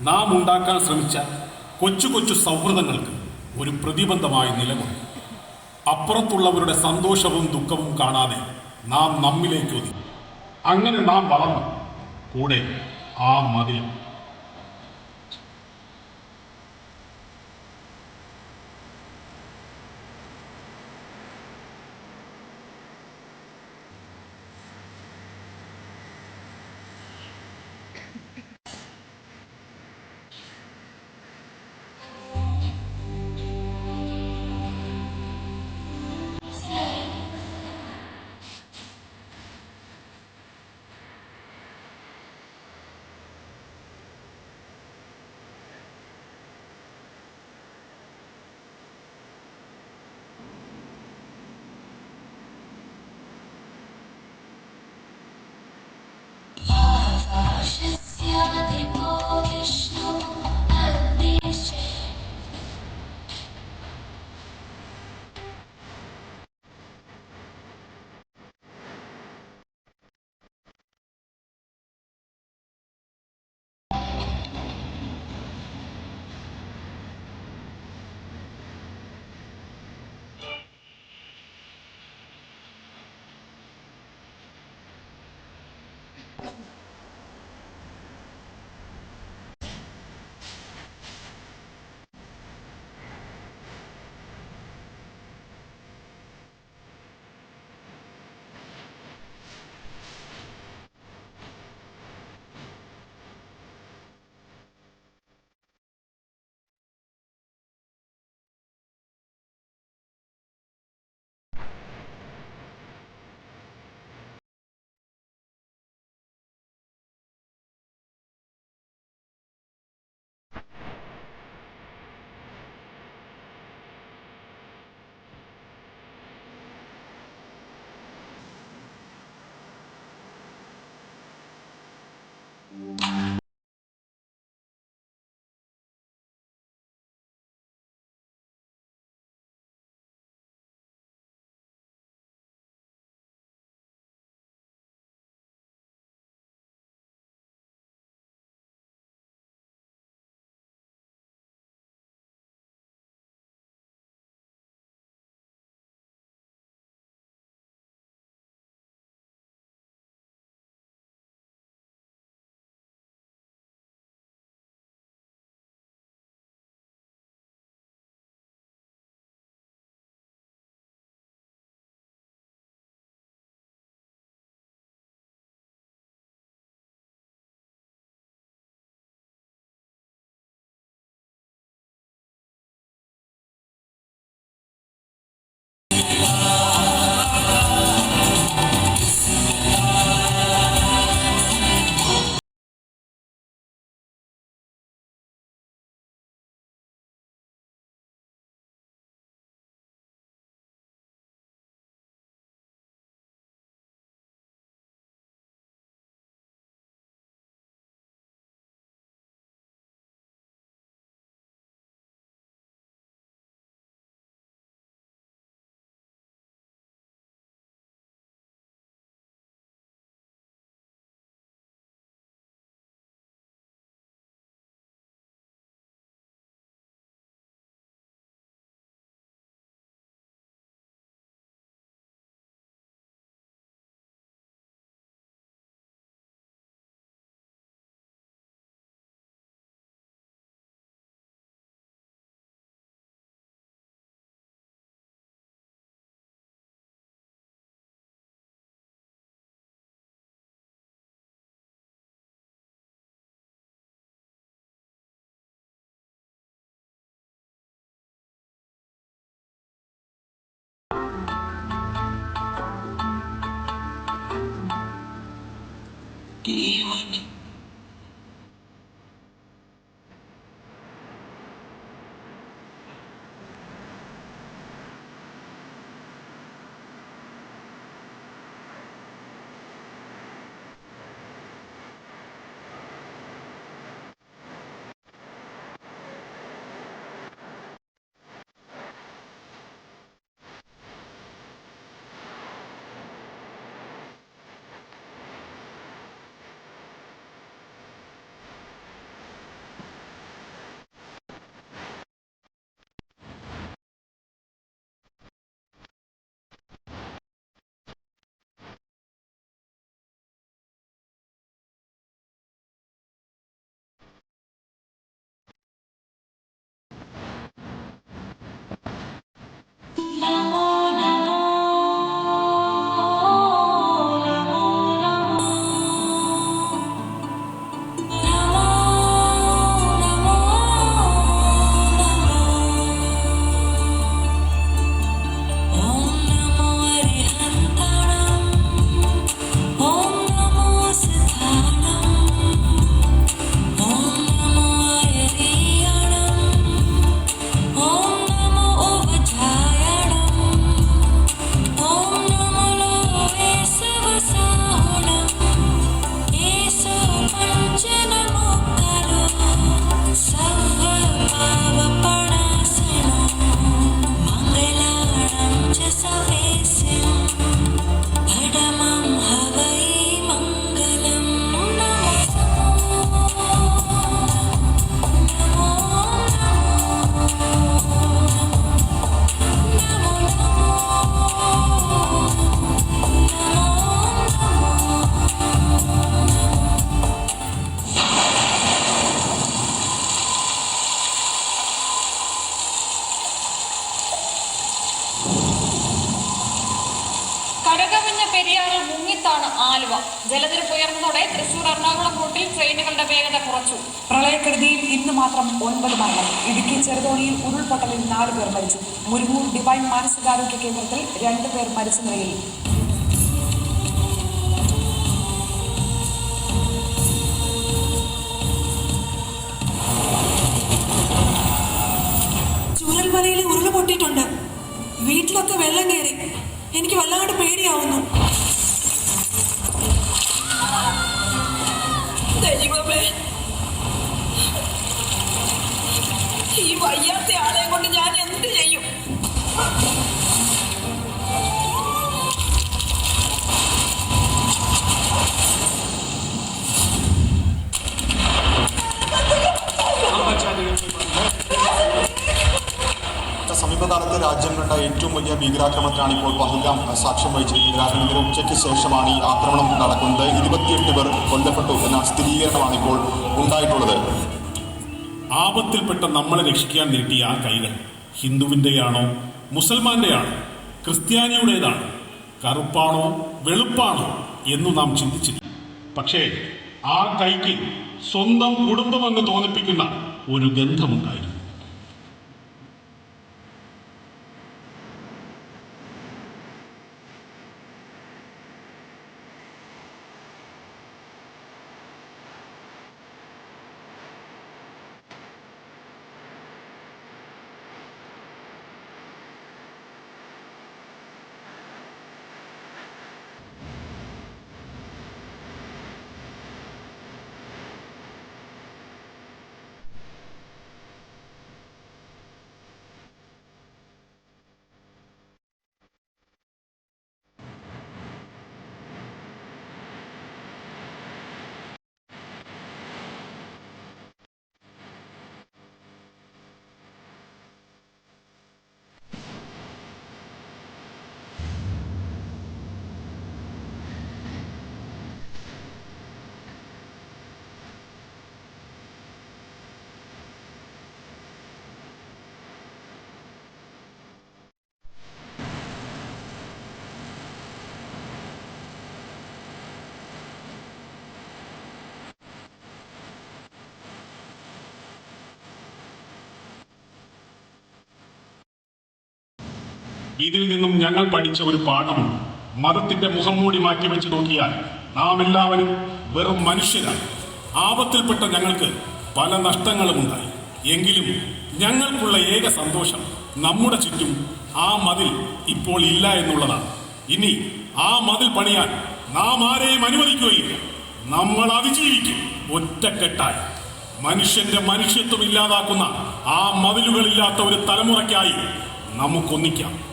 നാം ഉണ്ടാക്കാൻ ശ്രമിച്ച കൊച്ചു കൊച്ചു സൗഹൃദങ്ങൾക്ക് ഒരു പ്രതിബന്ധമായി നിലകൊണ്ട് അപ്പുറത്തുള്ളവരുടെ സന്തോഷവും ദുഃഖവും കാണാതെ നാം നമ്മിലേക്ക് ഒതുങ്ങി. അങ്ങനെ നാം വളർന്നു. കൂടെ ആ മതിലും Give ജലനിരപ്പ് ഉയർന്നതോടെ തൃശൂർ എറണാകുളം റൂട്ടിൽ ട്രെയിനുകളുടെ വേഗത കുറച്ചു. പ്രളയക്കെടുതിയിൽ ഇന്ന് മാത്രം ഒൻപത് മരണം. ഇടുക്കി ചെറുതോണിയിൽ ഉരുൾപൊട്ടലിൽ നാല് പേർ മരിച്ചു. മുരുമൂർ ഡിവൈൻ മാനസികാരോഗ്യ കേന്ദ്രത്തിൽ രണ്ടുപേർ മരിച്ച നിലയിൽ. ചൂരൽമലയിൽ ഉരുൾ പൊട്ടിയിട്ടുണ്ട്. വീട്ടിലൊക്കെ വെള്ളം കയറി. എനിക്ക് വല്ലാണ്ട് പേടിയാവുന്നു. രാജ്യം കണ്ട ഏറ്റവും വലിയ ഭീകരാക്രമണത്തിനാണ് ഇപ്പോൾ പഹൽഗാം സാക്ഷ്യം വഹിച്ചിരിക്കുന്നത്. ഇന്നലെ ഉച്ചയ്ക്ക് ശേഷമാണ് ഈ ആക്രമണം നടക്കുന്നത്. ഇരുപത്തിയെട്ട് പേർ കൊല്ലപ്പെട്ടു എന്ന സ്ഥിരീകരണമാണ് ഇപ്പോൾ ഉണ്ടായിട്ടുള്ളത്. ആപത്തിൽപ്പെട്ട നമ്മളെ രക്ഷിക്കാൻ നീട്ടിയ ആ കൈകൾ ഹിന്ദുവിന്റെയാണോ മുസൽമാന്റെയാണോ ക്രിസ്ത്യാനിയുടേതാണ് കറുപ്പാണോ വെളുപ്പാണോ എന്ന് നാം ചിന്തിച്ചില്ല പക്ഷേ ആ കൈക്ക് സ്വന്തം കുടുംബമെന്ന് തോന്നിപ്പിക്കുന്ന ഒരു ഗന്ധമുണ്ടായിരുന്നു. ഇതിൽ നിന്നും ഞങ്ങൾ പഠിച്ച ഒരു പാഠമുണ്ട്. മതത്തിന്റെ മുഖം മൂടി മാറ്റി വെച്ച് നോക്കിയാൽ നാം എല്ലാവരും വെറും മനുഷ്യരാണ്. ആപത്തിൽപ്പെട്ട ഞങ്ങൾക്ക് പല നഷ്ടങ്ങളും ഉണ്ടായി. എങ്കിലും ഞങ്ങൾക്കുള്ള ഏക സന്തോഷം നമ്മുടെ ചുറ്റും ആ മതിൽ ഇപ്പോൾ ഇല്ല എന്നുള്ളതാണ്. ഇനി ആ മതിൽ പണിയാൻ നാം ആരെയും അനുവദിക്കുകയില്ല. നമ്മൾ അതിജീവിക്കും ഒറ്റക്കെട്ടായി. മനുഷ്യന്റെ മനുഷ്യത്വം ഇല്ലാതാക്കുന്ന ആ മതിലുകളില്ലാത്ത ഒരു തലമുറയ്ക്കായി നമുക്കൊന്നിക്കാം.